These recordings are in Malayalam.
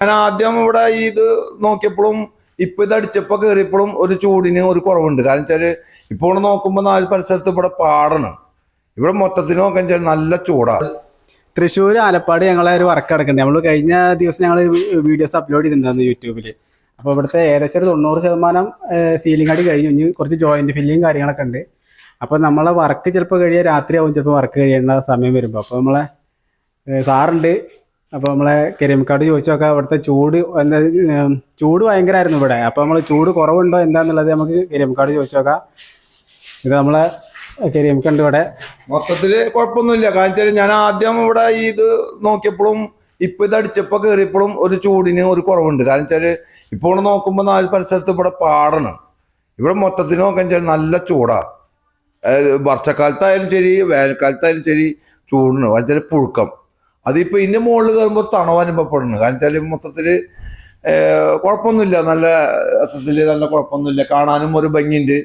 ഞാൻ ആദ്യം ഇവിടെ ഇത് നോക്കിയപ്പോഴും ഇപ്പൊ ഇത് അടിച്ചപ്പോ കയറിയപ്പോഴും ഒരു ചൂടിന് ഒരു കുറവുണ്ട്. കാരണം വെച്ചാൽ ഇപ്പോൾ നോക്കുമ്പോൾ നോക്കുമ്പോ നാല് പരിസരത്ത് ഇവിടെ പാടണം. ഇവിടെ മൊത്തത്തിൽ നോക്കാൻ വെച്ചാൽ നല്ല ചൂടാണ് തൃശ്ശൂർ ആലപ്പാട് ഞങ്ങളെ ഒരു വർക്ക് നടക്കുന്നുണ്ട്. നമ്മൾ കഴിഞ്ഞ ദിവസം ഞങ്ങൾ വീഡിയോസ് അപ്ലോഡ് ചെയ്തിട്ടുണ്ടായിരുന്നു യൂട്യൂബിൽ അപ്പോൾ ഇവിടുത്തെ ഏകദേശം ഒരു തൊണ്ണൂറ് ശതമാനം സീലിംഗ് അടി കഴിഞ്ഞു. ഇനി കുറച്ച് ജോയിന്റ് ഫില്ലിങ് കാര്യങ്ങളൊക്കെ ഉണ്ട്. അപ്പോൾ നമ്മളെ വർക്ക് ചിലപ്പോൾ കഴിയാൻ രാത്രിയാവും ചിലപ്പോൾ വർക്ക് കഴിയേണ്ട സമയം വരുമ്പോൾ അപ്പോൾ നമ്മളെ സാറുണ്ട് അപ്പോൾ നമ്മളെ കരിമക്കാട് ചോദിച്ചു നോക്കാം അവിടുത്തെ ചൂട് എന്താ ചൂട് ഭയങ്കരമായിരുന്നു ഇവിടെ. അപ്പോൾ നമ്മൾ ചൂട് കുറവുണ്ടോ എന്താന്നുള്ളത് നമുക്ക് കരിമക്കാട് ചോദിച്ചു നോക്കാം ഇത് നമ്മളെ കരിമക്കുണ്ട് ഇവിടെ. മൊത്തത്തിൽ കുഴപ്പമൊന്നുമില്ല. കാരണം വെച്ചാൽ ഞാൻ ആദ്യം ഇവിടെ ഇത് നോക്കിയപ്പോഴും ഇപ്പൊ ഇത് അടിച്ചപ്പോൾ കയറിയപ്പോഴും ഒരു ചൂടിന് ഒരു കുറവുണ്ട്. കാരണം വെച്ചാൽ ഇപ്പോൾ നോക്കുമ്പോൾ നോക്കുമ്പോ നാല് പരിസരത്ത് ഇവിടെ പാടണം. ഇവിടെ മൊത്തത്തിൽ നോക്കാൻ വെച്ചാൽ നല്ല ചൂടാ. അതായത് വർഷക്കാലത്തായാലും ശരി വേനൽക്കാലത്തായാലും ശരി ചൂടിന്. വെച്ചാൽ പുഴുക്കം. അതിപ്പോ ഇന്ന മുകളിൽ കയറുമ്പോൾ തണവ് അനുഭവപ്പെടുന്നു കാരണം വെച്ചാൽ മൊത്തത്തിൽ കുഴപ്പമൊന്നുമില്ല നല്ല രസത്തിൽ നല്ല കുഴപ്പമൊന്നുമില്ല കാണാനും ഒരു ഭംഗിയുണ്ട്.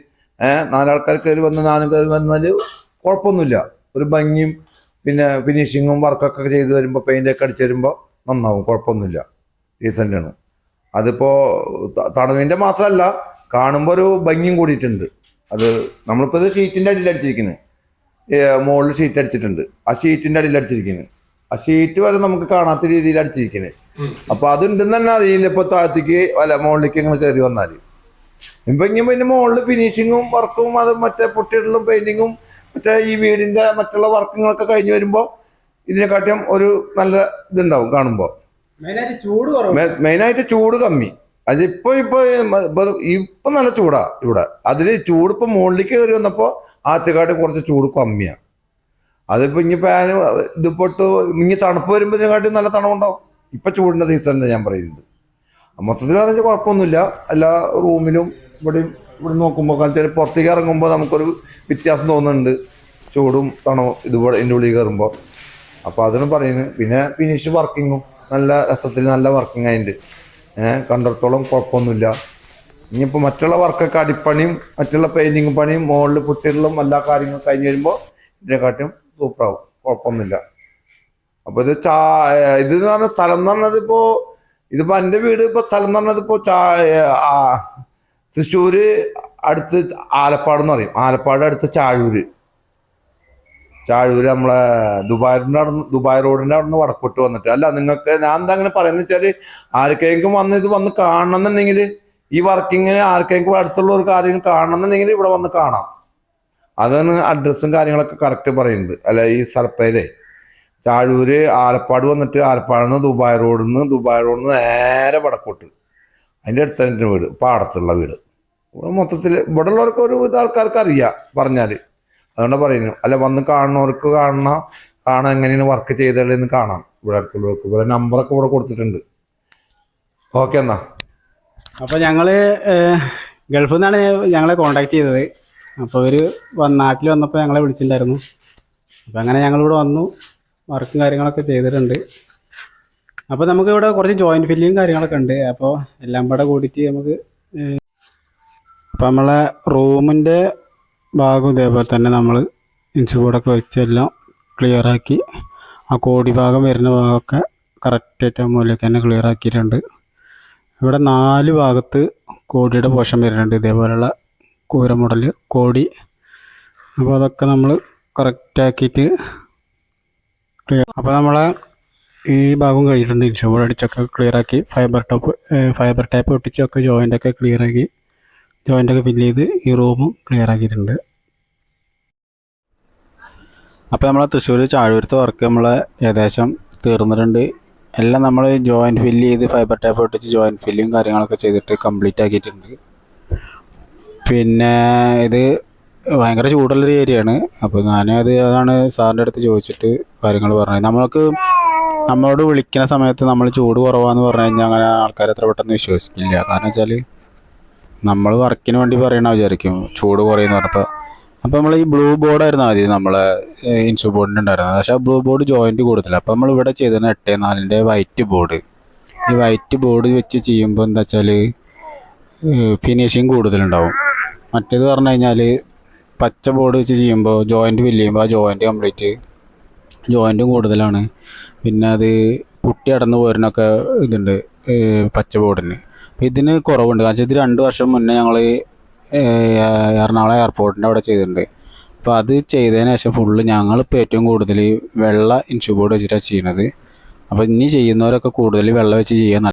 നാലാൾക്കാർ കയറി വന്ന് നാലും കയറി വന്നാൽ കുഴപ്പമൊന്നുമില്ല ഒരു ഭംഗിയും പിന്നെ ഫിനിഷിങ്ങും വർക്കൊക്കെ ചെയ്ത് വരുമ്പോൾ പെയിന്റ് ഒക്കെ അടിച്ച് വരുമ്പോൾ നന്നാവും. കുഴപ്പമൊന്നുമില്ല ഡീസന്റ് ആണ്. അതിപ്പോ ത- തണുവിന്റെ മാത്രമല്ല കാണുമ്പോൾ ഒരു ഭംഗിയും കൂടിയിട്ടുണ്ട്. അത് നമ്മളിപ്പോൾ ഇത് ഷീറ്റിന്റെ അടിയിൽ അടിച്ചിരിക്കുന്നത് മുകളിൽ ഷീറ്റ് അടിച്ചിട്ടുണ്ട്. ആ ഷീറ്റിന്റെ അടിയിൽ അടിച്ചിരിക്കുന്നത് ആ ഷീറ്റ് വരെ നമുക്ക് കാണാത്ത രീതിയിൽ അടിച്ചിരിക്കുന്നത് അപ്പൊ അതുണ്ടെന്ന് തന്നെ അറിയില്ല ഇപ്പൊ താഴത്തേക്ക് വല്ല മുകളിലേക്ക് ഇങ്ങനെ കയറി വന്നാൽ. ഇപ്പൊ ഇങ്ങനെ പിന്നെ മുകളിൽ ഫിനിഷിങ്ങും വർക്കും അത് മറ്റേ പൊട്ടിയിടലും പെയിന്റിങ്ങും മറ്റേ ഈ വീടിന്റെ മറ്റുള്ള വർക്കുകളൊക്കെ കഴിഞ്ഞ് വരുമ്പോ ഇതിനെക്കാട്ടിയും ഒരു നല്ല ഇതുണ്ടാവും കാണുമ്പോ. മെയിനായിട്ട് ചൂട് കമ്മി. അതിപ്പോ ഇപ്പൊ ഇപ്പൊ ഇപ്പൊ നല്ല ചൂടാ ഇവിടെ. അതിൽ ചൂട് ഇപ്പൊ മുകളിലേക്ക് കയറി വന്നപ്പോ ആദ്യത്തെക്കാട്ടും കുറച്ച് ചൂട് കമ്മിയാ. അതിപ്പോ ഇനി ഫാന് ഇതിപ്പോ ഇട്ട് ഇനി തണുപ്പ് വരുമ്പോ ഇതിനെക്കാട്ടി നല്ല തണവുണ്ടാവും. ഇപ്പൊ ചൂടിന്റെ സീസണിലാണ് ഞാൻ പറയുന്നത്. മൊത്തത്തിൽ പറഞ്ഞാൽ കുഴപ്പമൊന്നുമില്ല. എല്ലാ റൂമിലും ഇവിടെയും ഇവിടെ നോക്കുമ്പോൾ കാരണം പുറത്തേക്ക് ഇറങ്ങുമ്പോൾ നമുക്കൊരു വ്യത്യാസം തോന്നുന്നുണ്ട്. ചൂടും തണവും ഇതുപോലെ ഇതിന്റെ ഉള്ളിൽ കയറുമ്പോൾ. അപ്പോൾ അതിനും പറയുന്നത് പിന്നെ ഫിനിഷ് വർക്കിങ്ങും നല്ല രസത്തിൽ നല്ല വർക്കിംഗ് അതിന്റെ കണ്ടിടത്തോളം കുഴപ്പമൊന്നുമില്ല. ഇനിയിപ്പോൾ മറ്റുള്ള വർക്കൊക്കെ അടിപ്പണിയും മറ്റുള്ള പെയിന്റിങ് പണിയും മുകളിൽ പുട്ടികളിലും എല്ലാ കാര്യങ്ങളും കഴിഞ്ഞ് വരുമ്പോൾ ഇതിനെക്കാട്ടും സൂപ്പറാവും. കുഴപ്പമൊന്നുമില്ല അപ്പോൾ ഇത് ചാ ഇത് എന്ന് പറഞ്ഞ സ്ഥലം എന്ന് പറഞ്ഞത് ഇപ്പോൾ ഇതിപ്പോ എന്റെ വീട് ഇപ്പൊ സ്ഥലം എന്ന് പറഞ്ഞത് ഇപ്പോ ചാ ആ, തൃശ്ശൂര് അടുത്ത് ആലപ്പാട് എന്ന് പറയും. ആലപ്പാട് അടുത്ത് ചാഴൂര്. ചാഴൂര് നമ്മളെ ദുബായിന്റെ അവിടെ ദുബായ് റോഡിന്റെ അവിടെ നിന്ന് വടക്കോട്ട് വന്നിട്ട്. അല്ല നിങ്ങൾക്ക് ഞാൻ എന്താ അങ്ങനെ പറയുന്നത് വെച്ചാൽ ആർക്കെങ്കിലും വന്ന് ഇത് വന്ന് കാണണം എന്നുണ്ടെങ്കിൽ ഈ വർക്കിങ്ങിന് ആർക്കെങ്കിലും അടുത്തുള്ള ഒരു കാര്യം കാണണം എന്നുണ്ടെങ്കിൽ ഇവിടെ വന്ന് കാണാം. അതാണ് അഡ്രസ്സും കാര്യങ്ങളൊക്കെ കറക്റ്റ് പറയുന്നത്. അല്ല ഈ സ്ഥലപ്പേരെ ചാഴൂര് ആലപ്പാട് വന്നിട്ട് ആലപ്പാട് നിന്ന് ദുബായ് റോഡിൽ നിന്ന് ദുബായ് റോഡിൽ നിന്ന് നേരെ വടക്കോട്ട്. അതിന്റെ അടുത്ത് തന്നെ വീട് പാടത്തുള്ള വീട്. മൊത്തത്തിൽ ഇവിടെ ഉള്ളവർക്ക് ഒരു ഇത് ആൾക്കാർക്ക് അറിയാം പറഞ്ഞാൽ അതുകൊണ്ട് പറയുന്നു അല്ല വന്ന് കാണുന്നവർക്ക് കാണണം കാണാൻ എങ്ങനെയാണ് വർക്ക് ചെയ്തതെന്ന് കാണാം. ഇവിടെ അടുത്തുള്ളവർക്ക്. ഇവിടെ നമ്പറൊക്കെ ഇവിടെ കൊടുത്തിട്ടുണ്ട്. ഓക്കെ എന്നാ. അപ്പോൾ ഞങ്ങൾ ഗൾഫിൽ നിന്നാണ് ഞങ്ങളെ കോണ്ടാക്ട് ചെയ്തത്. അപ്പോൾ ഇവർ നാട്ടിൽ വന്നപ്പോൾ ഞങ്ങളെ വിളിച്ചിട്ടുണ്ടായിരുന്നു അപ്പോൾ അങ്ങനെ ഞങ്ങളിവിടെ വന്നു. വർക്കും കാര്യങ്ങളൊക്കെ ചെയ്തിട്ടുണ്ട്. അപ്പോൾ നമുക്ക് ഇവിടെ കുറച്ച് ജോയിന്റ് ഫില്ലിങ് കാര്യങ്ങളൊക്കെ ഉണ്ട്. അപ്പോൾ എല്ലാം കൂടെ കൂടിയിട്ട് നമുക്ക് അപ്പോൾ നമ്മളെ റൂമിന്റെ ഭാഗം ഇതേപോലെ തന്നെ നമ്മൾ ഇൻസുബോർഡൊക്കെ വെച്ചെല്ലാം ക്ലിയർ ആക്കി ആ കോടി ഭാഗം വരുന്ന ഭാഗമൊക്കെ കറക്റ്റായിട്ട് മൂലയ്ക്ക് തന്നെ ക്ലിയർ ആക്കിയിട്ടുണ്ട്. ഇവിടെ നാല് ഭാഗത്ത് കോടിയുടെ പോഷൻ വരുന്നുണ്ട്. ഇതേപോലെയുള്ള കൂര മോഡൽ കോടി. അപ്പോൾ അതൊക്കെ നമ്മൾ കറക്റ്റാക്കിയിട്ട് ക്ലിയർ അപ്പോൾ നമ്മളെ ഈ ഭാഗം കഴിഞ്ഞിട്ടുണ്ട് ഇൻഷുർ അടിച്ചൊക്കെ ക്ലിയർ ആക്കി. ഫൈബർ ടോപ്പ് ഫൈബർ ടൈപ്പ് ഒട്ടിച്ചൊക്കെ ആക്കി. ജോയിന്റ് ഒക്കെ ഫില്ല് ചെയ്ത് ഈ റൂമും ക്ലിയർ ആക്കിയിട്ടുണ്ട്. അപ്പോൾ നമ്മളെ തൃശ്ശൂർ ചാഴൂരത്തെ വർക്ക് നമ്മൾ ഏകദേശം തീർന്നിട്ടുണ്ട്. എല്ലാം നമ്മൾ ജോയിന്റ് ഫില്ല് ചെയ്ത് ഫൈബർ ടൈപ്പ് ഒട്ടിച്ച് ജോയിന്റ് ഫില്ലും കാര്യങ്ങളൊക്കെ ചെയ്തിട്ട് കംപ്ലീറ്റ് ആക്കിയിട്ടുണ്ട്. പിന്നെ ഇത് ഭയങ്കര ചൂടുള്ളൊരു ഏരിയ ആണ് അപ്പോൾ ഞാനത് അതാണ് സാറിന്റെ അടുത്ത് ചോദിച്ചിട്ട് കാര്യങ്ങൾ പറഞ്ഞത്. നമ്മൾക്ക് നമ്മളോട് വിളിക്കുന്ന സമയത്ത് നമ്മൾ ചൂട് കുറവാന്ന് പറഞ്ഞു കഴിഞ്ഞാൽ അങ്ങനെ ആൾക്കാർ എത്ര പെട്ടെന്ന് വിശ്വസിക്കില്ല. കാരണം വെച്ചാൽ നമ്മൾ വർക്കിന് വേണ്ടി പറയണ വിചാരിക്കും ചൂട് കുറയെന്ന് പറഞ്ഞപ്പോൾ അപ്പോൾ നമ്മൾ ഈ ബ്ലൂ ബോർഡായിരുന്നു ആദ്യം നമ്മളെ ഇൻഷു ബോർഡിന്റെ ഉണ്ടായിരുന്നത്. പക്ഷേ ആ ബ്ലൂ ബോർഡ് ജോയിന്റ് കൂടുതലാണ് അപ്പോൾ നമ്മൾ ഇവിടെ ചെയ്തത് എട്ട് നാലിന്റെ വൈറ്റ് ബോർഡ്. ഈ വൈറ്റ് ബോർഡ് വെച്ച് ചെയ്യുമ്പോൾ എന്താ വെച്ചാൽ ഫിനിഷിങ് കൂടുതലുണ്ടാവും. മറ്റേത് പറഞ്ഞു കഴിഞ്ഞാൽ പച്ച ബോർഡ് വെച്ച് ചെയ്യുമ്പോൾ ജോയിന്റ് ഫില്ല് ചെയ്യുമ്പോൾ ആ ജോയിന്റ് കംപ്ലീറ്റ് ജോയിന്റും കൂടുതലാണ്. പിന്നെ അത് കുട്ടി അടന്ന് പോരുന്നൊക്കെ ഇതുണ്ട് പച്ച ബോർഡിന് അപ്പോൾ ഇതിന് കുറവുണ്ട്. കാരണം ഇത് രണ്ട് വർഷം മുന്നേ ഞങ്ങൾ എറണാകുളം എയർപോർട്ടിന്റെ അവിടെ ചെയ്തിട്ടുണ്ട്. അപ്പോൾ അത് ചെയ്തതിന് ശേഷം ഫുള്ള് ഞങ്ങളിപ്പോൾ ഏറ്റവും കൂടുതൽ വെള്ള ഇൻഷു ബോർഡ് വെച്ചിട്ടാണ് ചെയ്യുന്നത് അപ്പോൾ ഇനി ചെയ്യുന്നവരൊക്കെ കൂടുതൽ വെള്ളം വെച്ച് ചെയ്യാൻ